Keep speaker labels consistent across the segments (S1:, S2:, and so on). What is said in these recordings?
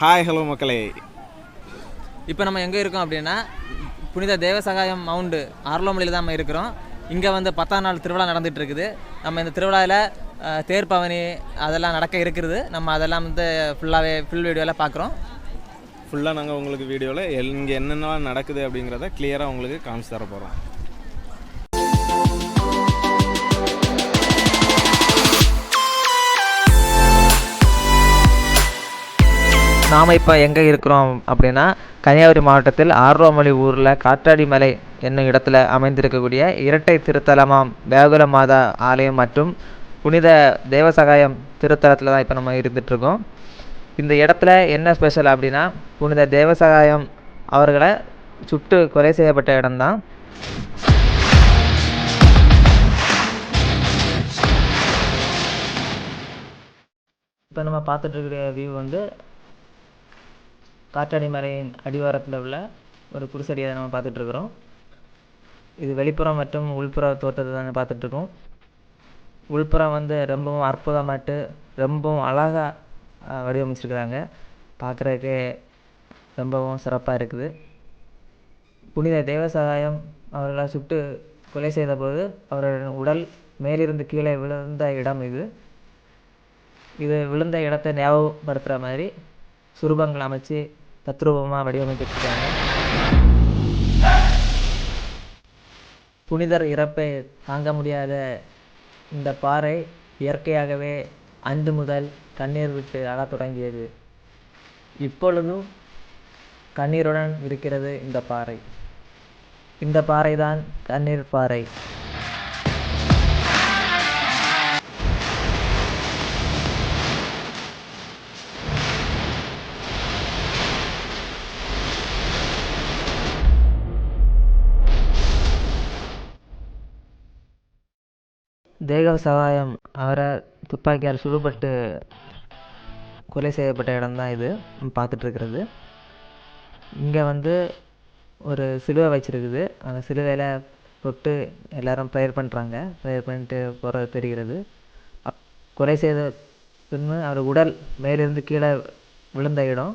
S1: Hi hello மக்களே.
S2: இப்போ நம்ம எங்கே இருக்கோம் அப்படின்னா புனித தேவசகாயம் மவுண்டு ஆர்லோமலையில் தான் நம்ம இருக்கிறோம். இங்கே வந்து பத்தாம் நாள் திருவிழா நடந்துட்டு இருக்குது. நம்ம இந்த திருவிழாவில் அஹ், தேர் பவனி அதெல்லாம் நடக்க இருக்குது. நம்ம அதெல்லாம் வந்து ஃபுல்லாகவே ஃபுல் வீடியோவில் பார்க்குறோம்
S1: ஃபுல்லாக நாங்கள் உங்களுக்கு வீடியோவில் இங்கே என்னென்னலாம் நடக்குது அப்படிங்கிறத கிளியராக உங்களுக்கு காமிச்சு தர போகிறோம்
S2: நாம் இப்போ எங்கே இருக்கிறோம் அப்படின்னா கன்னியாகுமரி மாவட்டத்தில் ஆர்வமொழி ஊரில் காற்றாடி மலை என்னும் இடத்துல அமைந்திருக்கக்கூடிய இரட்டை திருத்தலமாம் வேகுல மாதா ஆலயம் மற்றும் புனித தேவசகாயம் திருத்தலத்தில் தான் இப்போ நம்ம இருந்துகிட்ருக்கோம் இந்த இடத்துல என்ன ஸ்பெஷல் அப்படின்னா புனித தேவசகாயம் அவர்களை சுட்டு கொலை செய்யப்பட்ட இடம்தான். இப்போ நம்ம பார்த்துட்டு இருக்கிற வியூ வந்து காற்றாடி மலையின் அடிவாரத்தில் உள்ள ஒரு குருசடியை நம்ம பார்த்துட்ருக்குறோம். இது வெளிப்புறம் மற்றும் உள்புற தோற்றத்தை தான் பார்த்துட்ருக்கோம். உள்புறம் வந்து ரொம்பவும் அற்புதமாட்டு ரொம்பவும் அழகாக வடிவமைச்சிருக்கிறாங்க. பார்க்குறதுக்கே ரொம்பவும் சிறப்பாக இருக்குது. புனித தேவசகாயம் அவர்களை சுட்டு கொலை செய்தபோது அவருடைய உடல் மேலிருந்து கீழே விழுந்த இடம் இது. இது விழுந்த இடத்தை ஞாபகப்படுத்துகிற மாதிரி சுரூபங்கள் அமைச்சு தத்ரூபமாக வடிவமைச்சிருக்காங்க புனிதர் இறப்பை தாங்க முடியாத இந்த பாறை இயற்கையாகவே அன்று முதல் கண்ணீர் விட்டு அழத் தொடங்கியது. இப்பொழுதும் கண்ணீருடன் இருக்கிறது இந்த பாறை. இந்த பாறைதான் கண்ணீர் பாறை. தேக சகாயம் அவரை துப்பாக்கியால் சுடுபட்டு கொலை செய்யப்பட்ட இடம்தான் இது. பார்த்துட்ருக்கிறது. இங்கே வந்து ஒரு சிலுவை வச்சுருக்குது. அந்த சிலுவையில் தொட்டு எல்லாரும் ப்ரேயர் பண்ணுறாங்க ப்ரேயர் பண்ணிட்டு போகிறது தெரிகிறது. அப் கொலை செய்த பின்பு அவர் உடல் மேலிருந்து கீழே விழுந்த இடம்.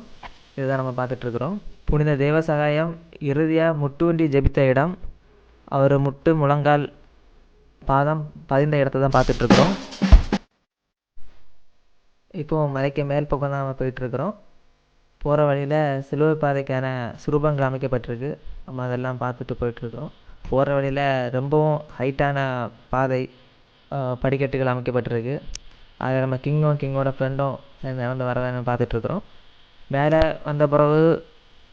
S2: இதுதான் நம்ம பார்த்துட்ருக்குறோம். புனித தேவசகாயம் இறுதியாக முட்டுவண்டி ஜெபித்த இடம். அவர் முட்டு முழங்கால் பாதம் பதிந்த இடத்த தான் பார்த்துட்ருக்குறோம். இப்போது மலைக்கு மேல் பக்கம் தான் நம்ம போயிட்டுருக்குறோம் போகிற வழியில் சிலுவை பாதைக்கான சுரூபங்கள் அமைக்கப்பட்டிருக்கு. நம்ம அதெல்லாம் பார்த்துட்டு போயிட்டுருக்கோம் போகிற வழியில் ரொம்பவும் ஹைட்டான பாதை படிக்கட்டுகள் அமைக்கப்பட்டிருக்கு. அதில் நம்ம கிங்கும் கிங்கோட ஃப்ரெண்டும் நடந்து வரதான்னு பார்த்துட்ருக்குறோம். மேலே வந்த பிறகு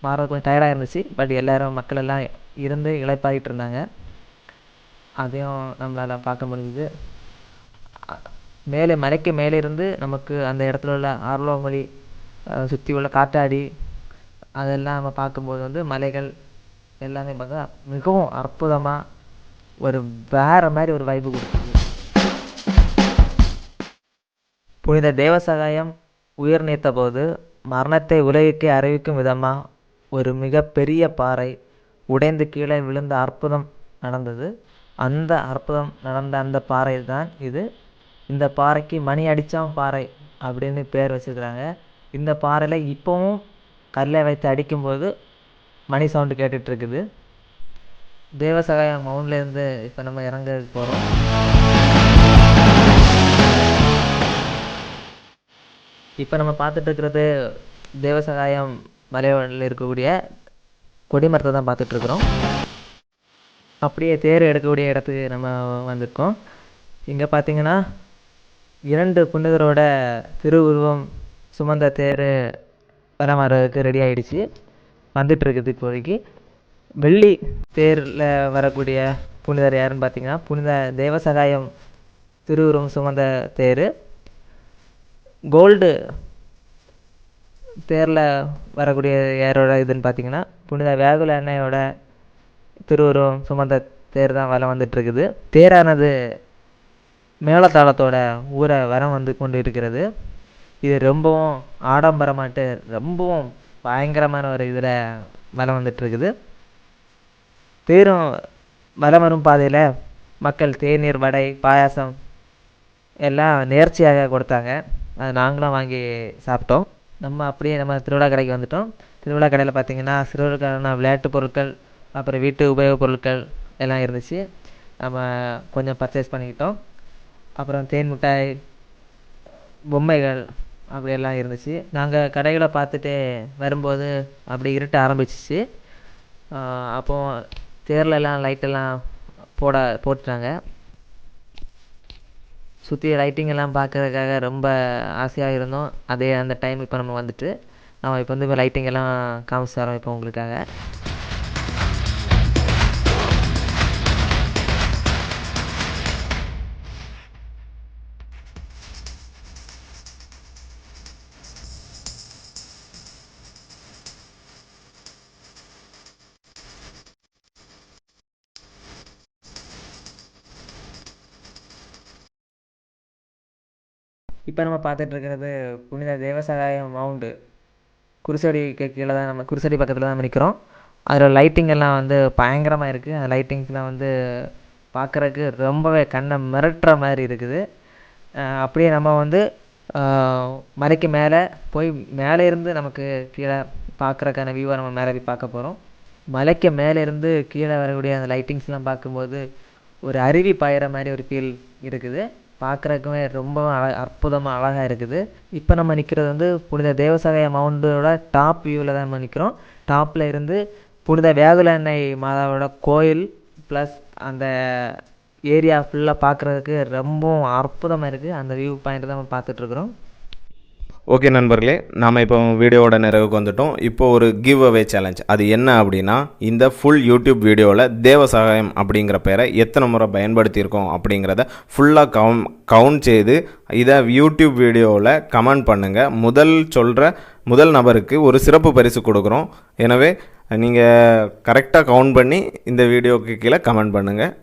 S2: மாறது கொஞ்சம் டயர்டாக இருந்துச்சு பட் எல்லோரும் மக்கள் எல்லாம் இருந்து இளைப்பாகிட்டு இருந்தாங்க அதையும் நம்மளால் பார்க்க முடியுது மேலே மலைக்கு மேலே இருந்து நமக்கு அந்த இடத்துல உள்ள ஆர்லோமொழி சுற்றி உள்ள காற்றாடி அதெல்லாம் நம்ம பார்க்கும்போது வந்து மலைகள் எல்லாமே பார்த்தா மிகவும் அற்புதமாக ஒரு வேறு மாதிரி ஒரு வாய்ப்பு கொடுக்குது. புனித தேவசகாயம் உயிர் நீத்த போது மரணத்தை உலகிற்கே அறிவிக்கும் விதமாக ஒரு மிகப்பெரிய பாறை உடைந்து கீழே விழுந்த அற்புதம் நடந்தது. அந்த அற்புதம் நடந்த அந்த பாறை தான் இது. இந்த பாறைக்கு மணி அடிச்சான் பாறை அப்படின்னு பேர் வச்சிருக்கிறாங்க. இந்த பாறையில் இப்போவும் கல்லை வைத்து அடிக்கும்போது மணி சவுண்டு கேட்டுட்ருக்குது. தேவசகாயம் மவுண்ட்லேருந்து இப்போ நம்ம இறங்க போகிறோம் இப்போ நம்ம பார்த்துட்ருக்கிறது தேவசகாயம் மலையில் இருக்கக்கூடிய கொடிமரத்தை தான் பார்த்துட்ருக்குறோம். அப்படியே தேர் எடுக்கக்கூடிய இடத்துக்கு நம்ம வந்திருக்கோம். இங்கே பார்த்தீங்கன்னா இரண்டு புனிதரோட திருவுருவம் சுமந்த தேர் வலம் வர்றதுக்கு ரெடி ஆகிடுச்சு வந்துட்டுருக்குது இப்போதைக்கு. வெள்ளி தேரில் வரக்கூடிய புனிதர் யாருன்னு பார்த்தீங்கன்னா புனித தேவசகாயம் திருவுருவம் சுமந்த தேர். கோல்டு தேரில் வரக்கூடிய யாரோட இதுன்னு பார்த்தீங்கன்னா புனித வேகுல அன்னையோட திருவுருவம் சுமந்த தேர் தான் வலம் வந்துட்டுருக்குது. தேரானது மேளதாளத்தோட ஊரை வரம் வந்து கொண்டு இருக்கிறது இது ரொம்பவும் ஆடம்பரமாட்டு ரொம்பவும் பயங்கரமான ஒரு இதில் வலம் வந்துட்டுருக்குது. தேரும் வலம் வரும் பாதையில் மக்கள் தேநீர் வடை பாயாசம் எல்லாம் நேர்ச்சியாக கொடுத்தாங்க. அது நாங்களும் வாங்கி சாப்பிட்டோம். நம்ம அப்படியே நம்ம திருவிழா கடைக்கு வந்துட்டோம். திருவிழா கடையில் பார்த்திங்கன்னா சிறுவர்களுக்கான விளையாட்டு பொருட்கள் அப்புறம் வீட்டு உபயோகப் பொருட்கள் எல்லாம் இருந்துச்சு. நம்ம கொஞ்சம் பர்ச்சேஸ் பண்ணிக்கிட்டோம். அப்புறம் தேன் மிட்டாய் பொம்மைகள் அப்படியெல்லாம் இருந்துச்சு. நாங்கள் கடைகளை பார்த்துட்டு வரும்போது அப்படி இருட்ட ஆரம்பிச்சிச்சு. அப்போது தேர்லெல்லாம் லைட்டெல்லாம் போட போட்டுட்டாங்க. சுற்றி லைட்டிங் எல்லாம் பார்க்கறதுக்காக ரொம்ப ஆசையாக இருந்தோம். அதே அந்த டைம் இப்போ நம்ம வந்துட்டு. நம்ம இப்போ வந்து லைட்டிங் எல்லாம் காமிச்சு தரோம் இப்போ உங்களுக்காக. இப்போ நம்ம பார்த்துட்டு இருக்கிறது புனித தேவசகாயம் மவுண்டு. குருசடிக்கு கீழே தான் நம்ம குருசடி பக்கத்தில் தான் நம்ம நிற்கிறோம் அதில் லைட்டிங் எல்லாம் வந்து பயங்கரமாக இருக்குது அந்த லைட்டிங்ஸ்லாம் வந்து பார்க்குறக்கு ரொம்பவே கண்ணை மிரட்டுற மாதிரி இருக்குது. அப்படியே நம்ம வந்து மலைக்கு மேலே போய் மேலே இருந்து நமக்கு கீழே பார்க்குறக்கான வியூவை நம்ம மேலே போய் பார்க்க போகிறோம் மலைக்கு மேலே இருந்து கீழே வரக்கூடிய அந்த லைட்டிங்ஸ்லாம் பார்க்கும்போது ஒரு அருவி பாயிற மாதிரி ஒரு ஃபீல் இருக்குது. பார்க்குறக்குமே ரொம்ப அழ அற்புதமாக அழகாக இருக்குது. இப்போ நம்ம நிற்கிறது வந்து புனித தேவசகாய மவுண்டோட டாப் வியூவில் தான் நம்ம நிற்கிறோம் டாப்பில் இருந்து புனித வேதுலண்ணை மாதாவோட கோயில் ப்ளஸ் அந்த ஏரியா ஃபுல்லாக பார்க்குறதுக்கு ரொம்பவும் அற்புதமாக இருக்குது அந்த வியூ பாயிண்ட்டு தான் நம்ம பார்த்துட்ருக்குறோம்
S1: ஓகே நண்பர்களே நாம் இப்போ வீடியோவோட நிறைவுக்கு வந்துட்டோம். இப்போ ஒரு கிவ் அவே சேலஞ்ச் அது என்ன அப்படின்னா இந்த ஃபுல் யூடியூப் வீடியோவில் தேவசகாயம் அப்படிங்கிற பேரை எத்தனை முறை பயன்படுத்தியிருக்கோம் அப்படிங்கிறத ஃபுல்லாக கவுன் கவுண்ட் செய்து இதை யூடியூப் வீடியோவில் கமெண்ட் பண்ணுங்கள் முதல் சொல்கிற முதல் நபருக்கு ஒரு சிறப்பு பரிசு கொடுக்குறோம். எனவே நீங்கள் கரெக்டாக கவுண்ட் பண்ணி இந்த வீடியோக்கு கீழே கமெண்ட் பண்ணுங்கள்